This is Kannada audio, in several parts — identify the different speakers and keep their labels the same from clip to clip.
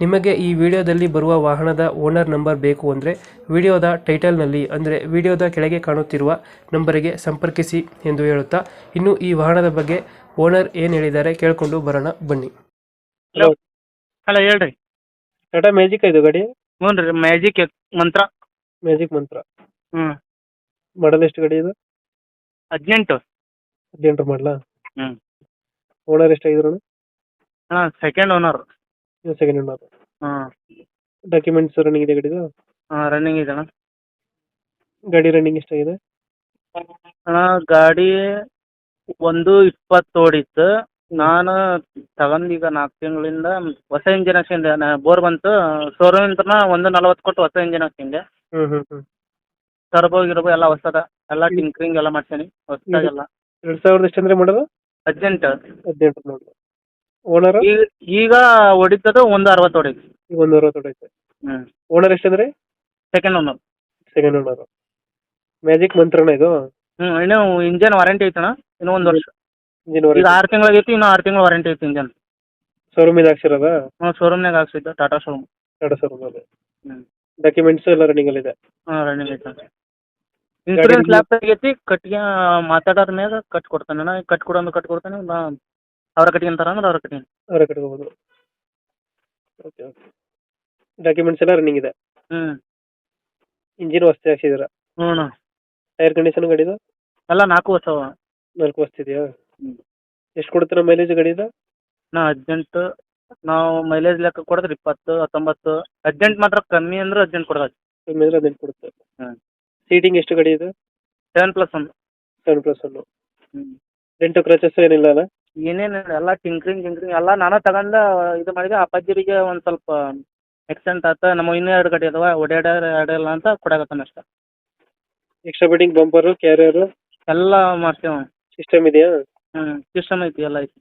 Speaker 1: ನಿಮಗೆ ಈ ವಿಡಿಯೋದಲ್ಲಿ ಬರುವ ವಾಹನದ ಓನರ್ ನಂಬರ್ ಬೇಕು ಅಂದರೆ ವಿಡಿಯೋದ ಟೈಟಲ್ನಲ್ಲಿ ಅಂದರೆ ವಿಡಿಯೋದ ಕೆಳಗೆ ಕಾಣುತ್ತಿರುವ ನಂಬರಿಗೆ ಸಂಪರ್ಕಿಸಿ ಎಂದು ಹೇಳುತ್ತಾ ಇನ್ನು ಈ ವಾಹನದ ಬಗ್ಗೆ ಓನರ್ ಏನು ಹೇಳಿದ್ದಾರೆ ಕೇಳಿಕೊಂಡು ಬರೋಣ ಬನ್ನಿ.
Speaker 2: ಹಲೋ. ಹಲೋ ಹೇಳ್ರಿ.
Speaker 1: ಟಾಟಾ ಮ್ಯಾಜಿಕ್ ಇದು ಗಾಡಿ?
Speaker 2: ಹ್ಞೂ ರೀ ಮ್ಯಾಜಿಕ್ ಮಂತ್ರ.
Speaker 1: ಮ್ಯಾಜಿಕ್ ಮಂತ್ರ.
Speaker 2: ಹ್ಞೂ.
Speaker 1: ಮಾಡಲ್ ಎಷ್ಟು ಗಾಡಿ ಇದು?
Speaker 2: ಹದಿನೆಂಟು.
Speaker 1: ಹದಿನೆಂಟು ಮಾಡಲಾ?
Speaker 2: ಹ್ಮ್.
Speaker 1: ಓನರ್ ಎಷ್ಟಾಗಿದ್ರು
Speaker 2: ಹಾಂ ಸೆಕೆಂಡ್ ಓನರ್
Speaker 1: ಸೆಕೆಂಡ್ ಓನರ್
Speaker 2: ಹಾಂ.
Speaker 1: ಡಾಕ್ಯುಮೆಂಟ್ಸ್ ರನ್ನಿಂಗ್ ಇದೆ ಗಾಡಿದು?
Speaker 2: ಹಾಂ ರನ್ನಿಂಗ್ ಇದೆ ಅಣ್ಣ.
Speaker 1: ಗಾಡಿ ರನ್ನಿಂಗ್ ಎಷ್ಟಾಗಿದೆ?
Speaker 2: ಅಣ್ಣ ಗಾಡಿ ಒಂದು ಇಪ್ಪತ್ತು ಓಡಿತ್ತು. ನಾನು ತಗೊಂಡೀಗ ಈಗ ನಾಲ್ಕು ತಿಂಗಳಿಂದ ಹೊಸ ಇಂಜಿನ್ ಹಾಕ್ಸಿಂದೆ ಬೋರ್ ಬಂತು. ಶೋರೂಮಿಂದ ಒಂದು ನಲ್ವತ್ತು ಕೊಟ್ಟು ಹೊಸ ಇಂಜಿನ್ ಹಾಕ್ಸಿಂದೆ
Speaker 1: ಹ್ಮ್ ಹ್ಮ್ ಹ್ಞೂ
Speaker 2: ಟರ್ಬೋ ಗಿರ್ಬೋ ಎಲ್ಲ ಹೊಸದ. ಎಲ್ಲ ಟಿಂಕ್ರಿಂಗ್ ಎಲ್ಲ ಮಾಡ್ಸೀನಿ. ಹೊಸದಾಗೆಲ್ಲ.
Speaker 1: ಎರಡು ಸಾವಿರದ ಎಷ್ಟಂದ್ರೆ ಮಾಡೋದು?
Speaker 2: ಹದಿನೆಂಟು.
Speaker 1: ಹದಿನೆಂಟು ನೋಡಿ ಓನರ್
Speaker 2: ಈಗ ಈಗ ಹೊಡಿತದ ಒಂದು ಅರವತ್ತು ಹೊಡಿತು
Speaker 1: ಈಗ ಒಂದು ಅರವತ್ತು ಹೊಡೈತೆ
Speaker 2: ಹ್ಞೂ
Speaker 1: owner ಎಷ್ಟಂದ್ರೆ?
Speaker 2: Second owner
Speaker 1: second owner magic ಮಂತ್ರನ ಇದು?
Speaker 2: ಹ್ಞೂ ಇನ್ನೂ ಇಂಜನ್ ವಾರಂಟಿ ಐತಣ್ಣ. ಇನ್ನೂ ಒಂದು ವರ್ಷ.
Speaker 1: ಇಂಜಿನ್
Speaker 2: ಈಗ ಆರು ತಿಂಗಳಾಗೈತಿ ಇನ್ನೂ ಆರು ತಿಂಗಳು ವಾರಂಟಿ ಐತಿ ಇಂಜನ್
Speaker 1: ಶೋರೂಮ್ ಇದು ಹಾಕ್ಸಿರೋದ?
Speaker 2: ಹ್ಞೂ ಶೋರೂಮ್ನಾಗ ಹಾಕ್ಸಿದ್ದು ಟಾಟಾ ಶೋರೂಮ್
Speaker 1: ಟಾಟಾ ಶೋರೂಮ್ ಅಲ್ಲಿ.
Speaker 2: ಹ್ಞೂ
Speaker 1: ಡಾಕ್ಯುಮೆಂಟ್ಸ್ ಎಲ್ಲ ರನ್ನಿಂಗ್ ಅಲ್ಲಿ ಇದೆ?
Speaker 2: ಹಾಂ ರನ್ನಿಂಗ್ ಐತೆ. ಇನ್ಸೂರೆನ್ಸ್ ಲ್ಯಾಪ್ ಆಗೈತಿ ಕಟ್ಗೆ ಮಾತಾಡೋದ್ರ ಮ್ಯಾಗ ಕಟ್ ಕೊಡ್ತಾನೆ ಅಣ್ಣ ಕಟ್ ಕೊಡೋದು ಕಟ್ ಕೊಡ್ತಾನೆ ನಾ ಅವ್ರ ಕಟ್ಕೊಂತಾರ ಅಂದ್ರೆ ಅವರ ಕಟ್ಟಿಗೆ
Speaker 1: ಅವರ ಕಟ್ಕೋಬೋದು ಓಕೆ ಓಕೆ ಡಾಕ್ಯುಮೆಂಟ್ಸ್ ಎಲ್ಲ ರನ್ನಿಂಗ್ ಇದೆ.
Speaker 2: ಹ್ಞೂ
Speaker 1: ಇಂಜಿನ್ ವಸ್ತು ಹಾಕ್ಸಿದ್ದೀರಾ?
Speaker 2: ಹ್ಞೂ ಅಣ್ಣ
Speaker 1: ಟೈರ್ ಕಂಡೀಷನ್ ಗಾಡಿದು?
Speaker 2: ಎಲ್ಲ ನಾಲ್ಕು ವರ್ಷ
Speaker 1: ನಾಲ್ಕು ಹೊಸ್ತಿದೆಯಾ
Speaker 2: ಹ್ಮ್.
Speaker 1: ಎಷ್ಟು ಕೊಡ್ತೀರಾ ಮೈಲೇಜ್ ಗಾಡಿದು?
Speaker 2: ನಾ ಅರ್ಜೆಂಟ್ ನಾವು ಮೈಲೇಜ್ ಲೆಕ್ಕ ಕೊಡಿದ್ರೆ ಇಪ್ಪತ್ತು ಹತ್ತೊಂಬತ್ತು. ಅರ್ಜೆಂಟ್ ಮಾತ್ರ ಕಮ್ಮಿ ಅಂದ್ರೆ ಅರ್ಜೆಂಟ್ ಕೊಡೋದು.
Speaker 1: ಕಮ್ಮಿ ಅಂದ್ರೆ ಅರ್ಜೆಂಟ್ ಕೊಡುತ್ತೆ.
Speaker 2: ಹ್ಮ್.
Speaker 1: ಸೀಟಿಂಗ್ ಎಷ್ಟು ಗಾಡಿ ಇದು?
Speaker 2: Seven plus one
Speaker 1: seven plus one
Speaker 2: ಹ್ಞೂ
Speaker 1: ರೆಂಟು ಕ್ರಚಸ್ ಏನಿಲ್ಲ ಅಲ್ಲ?
Speaker 2: ಏನೇನು ಎಲ್ಲ ಟಿಂಕ್ರಿಂಗ್ ಗಿಂಕ್ರಿಂಗ್ ಎಲ್ಲ ನಾನು ತಗೊಂಡ ಇದು ಮಾಡಿದೆ. ಅಪ್ಪಾಜಿರಿಗೆ ಒಂದು ಸ್ವಲ್ಪ ಎಕ್ಸಿಡೆಂಟ್ ಆತ. ನಮ್ಮ ಇನ್ನೂ ಎರಡು ಗಾಡಿ ಅದಾವ. ಓಡಾಡ್ಯಾರ ಆಡಲ್ಲ ಅಂತ ಕೊಡಕತ್ತಾನ ಅಷ್ಟ.
Speaker 1: ಎಕ್ಸ್ಟ್ರಾ ಬಿಟ್ಟಿಂಗ್ ಬಂಪರು ಕ್ಯಾರಿಯರು
Speaker 2: ಎಲ್ಲ ಮಾಡ್ತೇವೆ
Speaker 1: ಸಿಸ್ಟಮ್ ಇದೆಯಾ?
Speaker 2: ಹ್ಞೂ ಸಿಸ್ಟಮ್ ಐತಿ ಎಲ್ಲ ಐತಿ.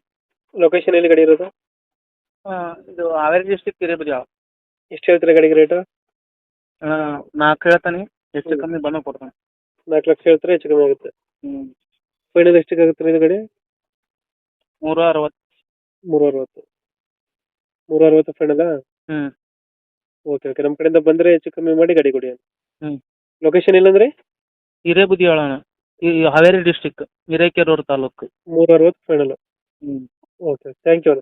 Speaker 1: ಲೊಕೇಶನ್ ಎಲ್ಲಿ ಗಾಡಿ ಇರೋದು?
Speaker 2: ಇದು ಹಾವೇರಿ ಡಿಸ್ಟಿಕ್ ಹಿರೇಬರಿ
Speaker 1: ಎಷ್ಟು ಹೇಳ್ತೀರಾ ಗಾಡಿಗೆ ರೇಟು
Speaker 2: ನಾಲ್ಕು ಹೇಳ್ತಾನೆ. ಹೆಚ್ಚು. ಕಮ್ಮಿ ಬಂದು ಕೊಡ್ತಾನೆ.
Speaker 1: ನಾಲ್ಕು ಲಕ್ಷ ಹೇಳ್ತಾರೆ ಹೆಚ್ಚು ಕಮ್ಮಿ ಆಗುತ್ತೆ?
Speaker 2: ಹ್ಞೂ
Speaker 1: ಫೈನಲ್ ಎಷ್ಟಕ್ಕೆ ಆಗುತ್ತೆ ಇದು ಗಾಡಿ?
Speaker 2: ಮೂರು ಅರವತ್ತು
Speaker 1: ಮೂರು ಅರವತ್ತು ಮೂರು ಅರವತ್ತು ಫೈನಲ್ಲ
Speaker 2: ಹ್ಞೂ
Speaker 1: ಓಕೆ ಓಕೆ ನಮ್ಮ ಕಡೆಯಿಂದ ಬಂದರೆ ಹೆಚ್ಚು ಕಮ್ಮಿ ಮಾಡಿ ಗಾಡಿ ಕೊಡಿ
Speaker 2: ಹ್ಮ್.
Speaker 1: ಲೊಕೇಶನ್ ಇಲ್ಲಂದ್ರೆ?
Speaker 2: ಹಿರೇಬುದಿ ಹೇಳೋಣ ಈ ಹಾವೇರಿ ಡಿಸ್ಟಿಕ್ ಹಿರೇಕೆರೂರು ತಾಲೂಕು.
Speaker 1: ಮೂರು ಅರವತ್ತು ಫೈನಲ್ ಓಕೆ ಥ್ಯಾಂಕ್ ಯು